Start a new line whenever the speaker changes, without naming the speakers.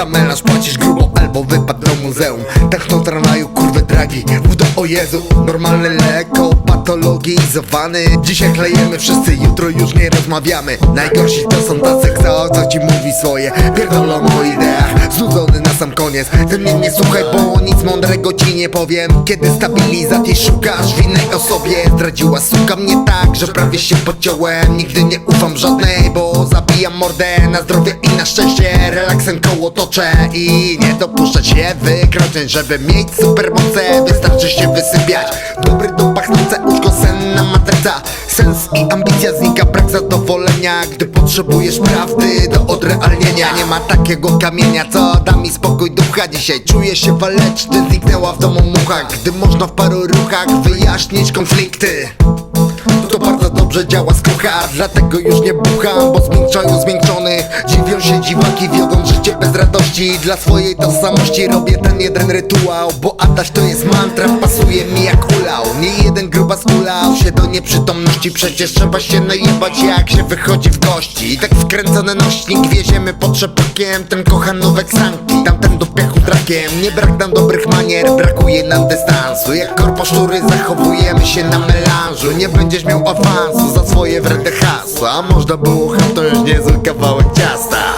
Za melanż płacisz grubo albo wypadną do muzeum. Tak Tęchno tramwaju kurwy dragi. Buda o Jezu Normalny lekko patologizowany. Dzisiaj klejemy wszyscy, jutro już nie rozmawiamy. Najgorsi to są tacy, kto co ci mówi swoje. Pierdolono sam koniec. Ty mnie nie słuchaj, bo nic mądrego ci nie powiem. Kiedy stabilizacji szukasz w innej osobie? Zdradziła suka mnie tak, że prawie się podciąłem. Nigdy nie ufam żadnej, bo zabijam mordę. Na zdrowie i na szczęście relaksem koło toczę. I nie dopuszczać się wykroczeń Żeby mieć supermoce, wystarczy się wysypiać. Dobry do pachnące łóżko, senna matryca. Sens i ambicja znika, brak zadowolenia. Gdy potrzebujesz prawdy do odrealnienia. Nie ma takiego kamienia, co da mi spokój Dzisiaj czuję się waleczny, zniknęła w domu mucha. Gdy można w paru ruchach wyjaśnić konflikty to bardzo dobrze działa skrucha. Dlatego już nie bucham, bo zmiękczają zmiękczonych Dziwią się dziwaki, wiodą życie bez radości. Dla swojej tożsamości robię ten jeden rytuał Bo Adaś to jest mantra, pasuje mi jak ulał. Nie jeden grubas ulał się do nieprzytomności Przecież trzeba się najebać jak się wychodzi w gości Tak wkręcony nośnik wieziemy pod szepakiem Ten kocha nowek sanki, tamten do Nie brak nam dobrych manier, brakuje nam dystansu. Jak korposzczury zachowujemy się na melanżu. Nie będziesz miał awansu za swoje wredne hasła. Można było to już niezły kawałek ciasta